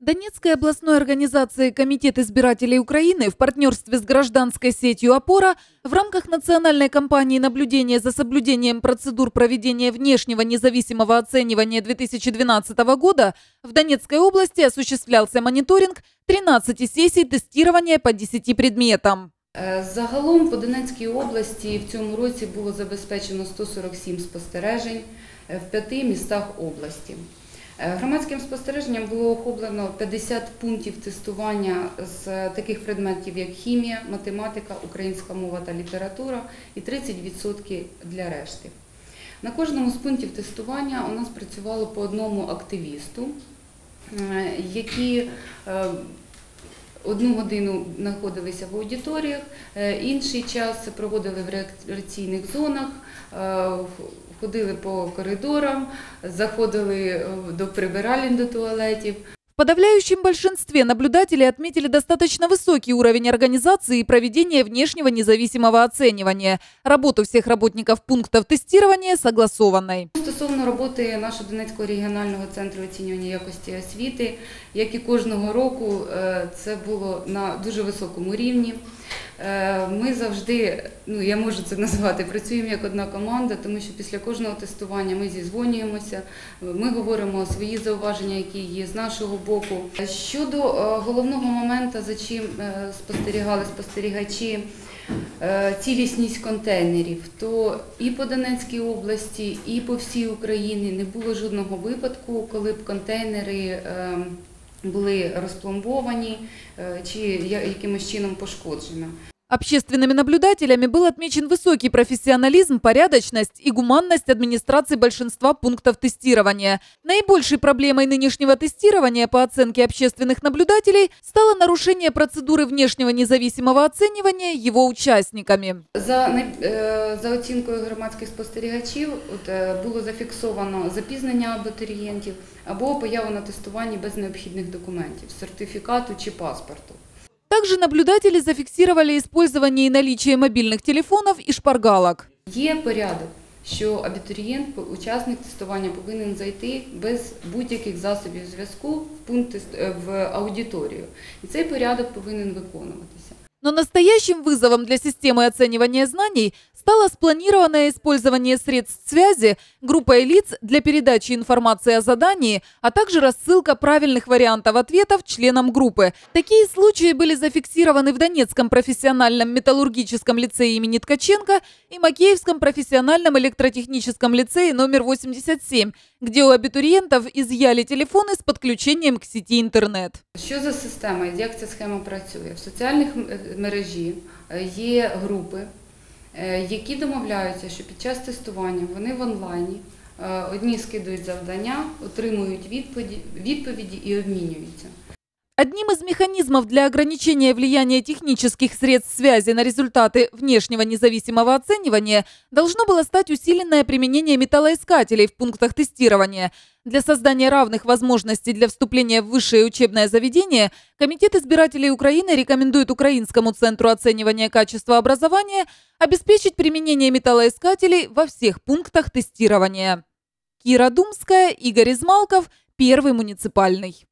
Донецкой областной организацией Комитет избирателей Украины в партнерстве с гражданской сетью «Опора» в рамках национальной кампании наблюдения за соблюдением процедур проведения внешнего независимого оценивания 2012 года в Донецкой области осуществлялся мониторинг 13 сессий тестирования по 10 предметам. Е, Загалом по Донецькій області в цьому році було забезпечено 147 спостережень е, в п'яти містах області. Е, Громадським спостереженням було охоплено 50 пунктів тестування з таких предметів, як хімія, математика, українська мова та література, і 30% для решти. На кожному з пунктів тестування у нас працювало по одному активісту, який... які е, Одну годину знаходилися в аудиторіях, е, інший час проводили в реакційних зонах, е, ходили по коридорам, заходили е, до прибиральень, до туалетів. В подавляющем большинстве наблюдатели отметили достаточно высокий уровень организации и проведения внешнего независимого оценивания. Работу всех работников пунктов тестирования согласованной. Стосовно роботи нашого Донецького регіонального центру оцінювання якості освіти, як і кожного року, е, це було на дуже високому рівні. Е, Ми завжди, ну я можу це назвати, працюємо як одна команда, тому що після кожного тестування ми зізвонюємося, ми говоримо свої зауваження, які є з нашого боку. Щодо е, головного моменту, за чим е, спостерігали спостерігачі, цілісність контейнерів, то і по Донецькій області, і по всій Україні не було жодного випадку, коли б контейнери е, були розпломбовані чи якимось чином пошкоджені. Общественными наблюдателями был отмечен высокий профессионализм, порядочность и гуманность администрации большинства пунктов тестирования. Наибольшей проблемой нынешнего тестирования по оценке общественных наблюдателей стало нарушение процедуры внешнего независимого оценивания его участниками. За, най- е, за оцінкою громадських спостерігачів от, е, було зафіксовано запізнення абітурієнтів або появу на тестуванні без необхідних документів, сертифікату чи паспорту. Также наблюдатели зафиксировали использование и наличие мобильных телефонов и шпаргалок. Є порядок, що абітурієнт, учасник тестування повинен зайти без будь-яких засобів зв'язку в пункт тест- е, в аудиторію. І цей порядок повинен виконуватися. Но настоящим вызовом для системы оценивания знаний стало спланированное использование средств связи группой лиц для передачи информации о задании, а также рассылка правильных вариантов ответов членам группы. Такие случаи были зафиксированы в Донецком профессиональном металлургическом лицее имени Ткаченко и Макеевском профессиональном электротехническом лицее номер 87, где у абитуриентов изъяли телефоны с подключением к сети интернет. Що за система, як ця схема працює? В соціальних м- е, мережі е, є групи, е, які домовляються, що під час тестування вони в онлайні. е, Одні скидують завдання, отримують відповіді, відповіді і обмінюються. Одним из механизмов для ограничения влияния технических средств связи на результаты внешнего независимого оценивания должно было стать усиленное применение металлоискателей в пунктах тестирования. Для создания равных возможностей для вступления в высшее учебное заведение Комитет избирателей Украины рекомендует Украинскому центру оценивания качества образования обеспечить применение металлоискателей во всех пунктах тестирования. Кира Думская, Игорь Измалков, Первый муниципальный.